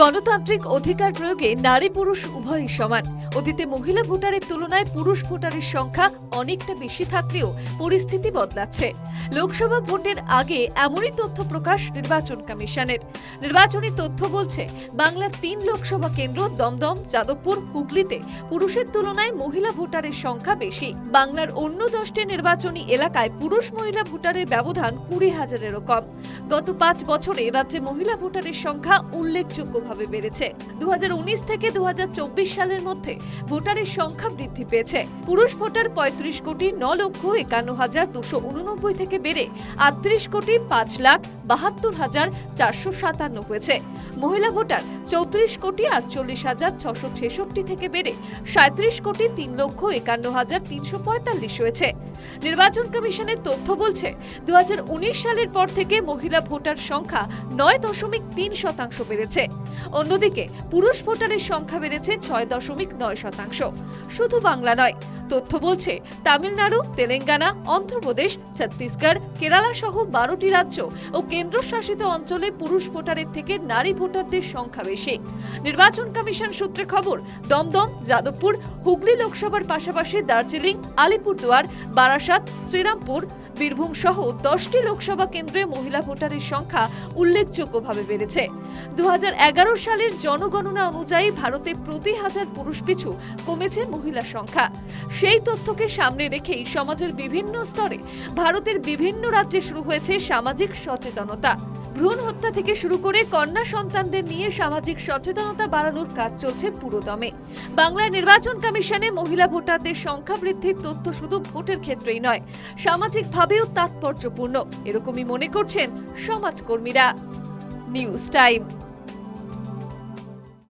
গণতান্ত্রিক অধিকার প্রয়োগে নারী পুরুষ উভয়ই সমান। অতীতে মহিলা ভোটারের তুলনায় পুরুষ ভোটারের সংখ্যা অনেকটা বেশি থাকলেও পরিস্থিতি বদলাচ্ছে। লোকসভা ভোটের আগে এমনই তথ্য প্রকাশ নির্বাচন কমিশনের। নির্বাচনী তথ্য বলছে, বাংলার তিন লোকসভা কেন্দ্র দমদম, যাদবপুর, হুগলিতে পুরুষের তুলনায় মহিলা ভোটারের সংখ্যা বেশি। বাংলার অন্য দশটি নির্বাচনী এলাকায় পুরুষ মহিলা ভোটারের ব্যবধান কুড়ি হাজারেরও কম। গত পাঁচ বছরে রাজ্যে মহিলা ভোটারের সংখ্যা উল্লেখযোগ্যভাবে বেড়েছে। দু হাজার উনিশ থেকে দু হাজার চব্বিশ সালের মধ্যে ভোটারের সংখ্যা বৃদ্ধি পেয়েছে। পুরুষ ভোটার পঁয়ত্রিশ কোটি ন লক্ষ একান্ন হাজার দুশো উননব্বই থেকে বেড়ে আটত্রিশ কোটি পাঁচ লাখ বাহাত্তর হাজার চারশো সাতান্ন হয়েছে। মহিলা ভোটার চৌত্রিশ কোটি আটচল্লিশ হাজার ছশো ছেষট্টি থেকে বেড়ে সাঁত্রিশ কোটি তিন লক্ষ একান্ন হাজার তিনশো পঁয়তাল্লিশ হয়েছে। নির্বাচন কমিশনের তথ্য বলছে দু হাজার উনিশ সালের পর থেকে মহিলা ভোটার সংখ্যা নয় দশমিক তিন শতাংশ বেড়েছে। অন্যদিকে পুরুষ ভোটারের সংখ্যা বেড়েছে ছয় দশমিক নয় শতাংশ। শুধু বাংলা নয় তথ্য বলছে, তামিলনাড়ু, তেলেঙ্গানা, অন্ধ্রপ্রদেশ, ছত্তিশগড়, কেরালা সহ বারোটি রাজ্য ও কেন্দ্রশাসিত অঞ্চলে পুরুষ ভোটারের থেকে নারী ভোটারদের সংখ্যা বেশি। নির্বাচন কমিশন সূত্রে খবর, দমদম, যাদবপুর, হুগলি লোকসভার পাশাপাশি দার্জিলিং, আলিপুরদুয়ার, বারাসাত, শ্রীরামপুর, বীরভূম সহ দশটি লোকসভা কেন্দ্রে মহিলা ভোটারের সংখ্যা উল্লেখযোগ্যভাবে বেড়েছে। দু হাজার এগারো সালের জনগণনা অনুযায়ী ভারতে প্রতি হাজার পুরুষ পিছু কমেছে মহিলা সংখ্যা। সেই তথ্যকে সামনে রেখেই সমাজের বিভিন্ন স্তরে ভারতের বিভিন্ন রাজ্যে শুরু হয়েছে সামাজিক সচেতনতা। ভ্রূণ হত্যা থেকে শুরু করে কন্যা সন্তানদের নিয়ে সামাজিক সচেতনতা বাড়ানোর কাজ চলছে পুরোদমে। বাংলায় নির্বাচন কমিশনে মহিলা ভোটারদের সংখ্যা বৃদ্ধির তথ্য শুধু ভোটের ক্ষেত্রেই নয়, সামাজিকভাবেও তাৎপর্যপূর্ণ। এরকমই মনে করছেন সমাজকর্মীরা। News time.